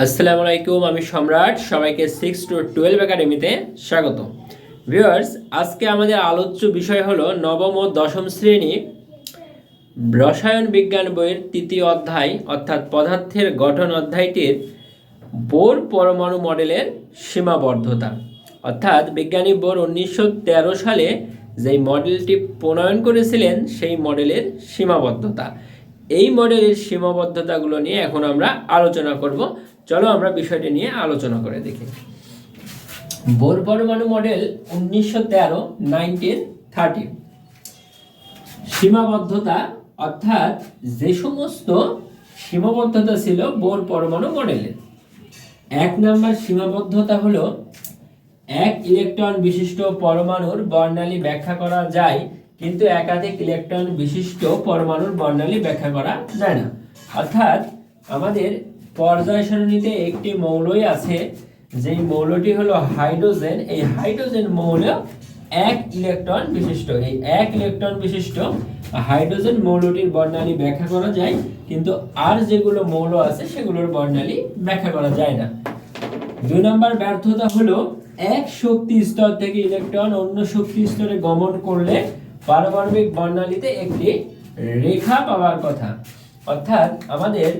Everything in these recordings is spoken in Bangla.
আসসালামু আলাইকুম আমি সম্রাট। সবাইকে সিক্স টু টুয়েলভ একাডেমিতে স্বাগত। ভিউয়ার্স আজকে আমাদের আলোচ্য বিষয় হলো নবম ও দশম শ্রেণি রসায়ন বিজ্ঞান বইয়ের তৃতীয় অধ্যায়, অর্থাৎ পদার্থের গঠন অধ্যায়টির বোর পরমাণু মডেলের সীমাবদ্ধতা। অর্থাৎ বিজ্ঞানী বোর উনিশশো তেরো সালে যেই মডেলটি প্রণয়ন করেছিলেন, সেই মডেলের সীমাবদ্ধতা। এই মডেলের সীমাবদ্ধতাগুলো নিয়ে এখন আমরা আলোচনা করব। চলো আমরা বিষয়টি নিয়ে আলোচনা করে দেখি। বোর পরমাণু মডেল উনিশশো তেরো নাইনটিন থার্টি সীমাবদ্ধতা, অর্থাৎ যে সমস্ত সীমাবদ্ধতা ছিল বোর পরমাণু মডেলের এক নম্বর সীমাবদ্ধতা হলো, এক ইলেকট্রন বিশিষ্ট পরমাণুর বর্ণালী ব্যাখ্যা করা যায় কিন্তু একাধিক ইলেকট্রন বিশিষ্ট পরমাণুর বর্ণালী ব্যাখ্যা করা যায় না। অর্থাৎ আমাদের পর্যায় সারণীতে একটি মৌলই আছে, যেই মৌলটি হলো হাইড্রোজেন। এই হাইড্রোজেন মৌল এক ইলেকট্রন বিশিষ্ট। এই এক ইলেকট্রন বিশিষ্ট হাইড্রোজেন মৌলটির বর্ণালী ব্যাখ্যা করা যায়, কিন্তু আর যেগুলো মৌল আছে সেগুলোর বর্ণালী ব্যাখ্যা করা যায় না। দুই নম্বর ব্যর্থতা হলো এক শক্তি স্তর থেকে ইলেকট্রন অন্য শক্তি স্তরে গমন করলে পারমাণবিক বর্ণালীতে একটি রেখা পাওয়ার কথা। অর্থাৎ আমাদের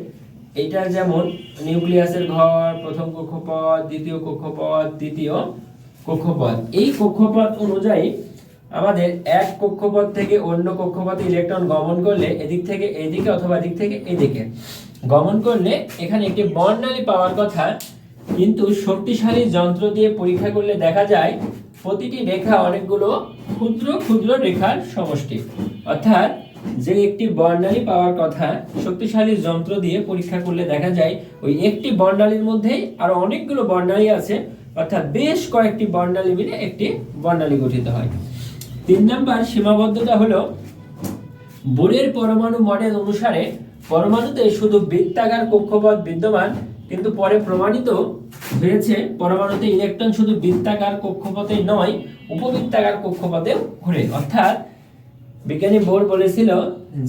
এটা যেমন নিউক্লিয়াসের ঘর, প্রথম কক্ষপথ, দ্বিতীয় কক্ষপথ, তৃতীয় কক্ষপথ। এই কক্ষপথ অনুযায়ী আমাদের এক কক্ষপথ থেকে অন্য কক্ষপথে ইলেকট্রন গমন করলে এদিক থেকে এদিকে অথবা এদিক থেকে এদিকে গমন করলে এখানে একটি বর্ণালী পাওয়ার কথা। কিন্তু শক্তিশালী যন্ত্র দিয়ে পরীক্ষা করলে দেখা যায় প্রতিটি রেখা অনেকগুলো ক্ষুদ্র ক্ষুদ্র রেখার সমষ্টি। অর্থাৎ যে একটি বর্ণালী পাওয়ার কথা শক্তিশালী যন্ত্র দিয়ে পরীক্ষা করলে দেখা যায়, ওই একটি বর্ণালীর মধ্যেই আরও অনেকগুলো বর্ণালী আছে, অর্থাৎ বেশ কয়েকটি বর্ণালী মিলে একটি বর্ণালী গঠিত হয়। তিন নম্বর সীমাবদ্ধতা হলো, বোরের পরমাণু মডেল অনুসারে পরমাণুতে শুধু বৃত্তাকার কক্ষপথ বিদ্যমান, কিন্তু পরে প্রমাণিত হয়েছে পরমাণুতে ইলেকট্রন শুধু বৃত্তাকার কক্ষপথে নয়, উপবৃত্তাকার কক্ষপথেও ঘুরে। অর্থাৎ বিজ্ঞানী বোর বলেছিল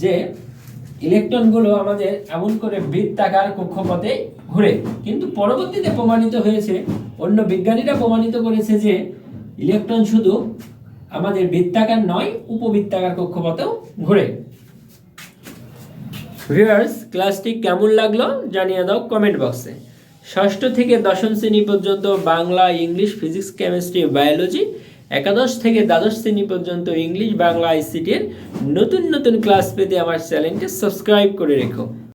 যে ইলেকট্রনগুলো আমাদের এমন করে বৃত্তাকার কক্ষপথে ঘুরে। কিন্তু পরবর্তীতে প্রমাণিত হয়েছে, অন্য বিজ্ঞানীরা প্রমাণিত করেছে যে ইলেকট্রন শুধু আমাদের বৃত্তাকার নয়, উপবৃত্তাকার কক্ষপথেও ঘুরে। ভিউয়ার্স ক্লাসটি কেমন লাগল জানিয়ে দাও কমেন্ট বক্সে ষষ্ঠ থেকে দশম শ্রেণি পর্যন্ত Bangla, English, physics, chemistry, biology, একাদশ থেকে দ্বাদশ শ্রেণি পর্যন্ত ইংলিশ, বাংলা, আইসিটির নতুন নতুন ক্লাস পেতে আমার চ্যানেলটি সাবস্ক্রাইব করে রেখো।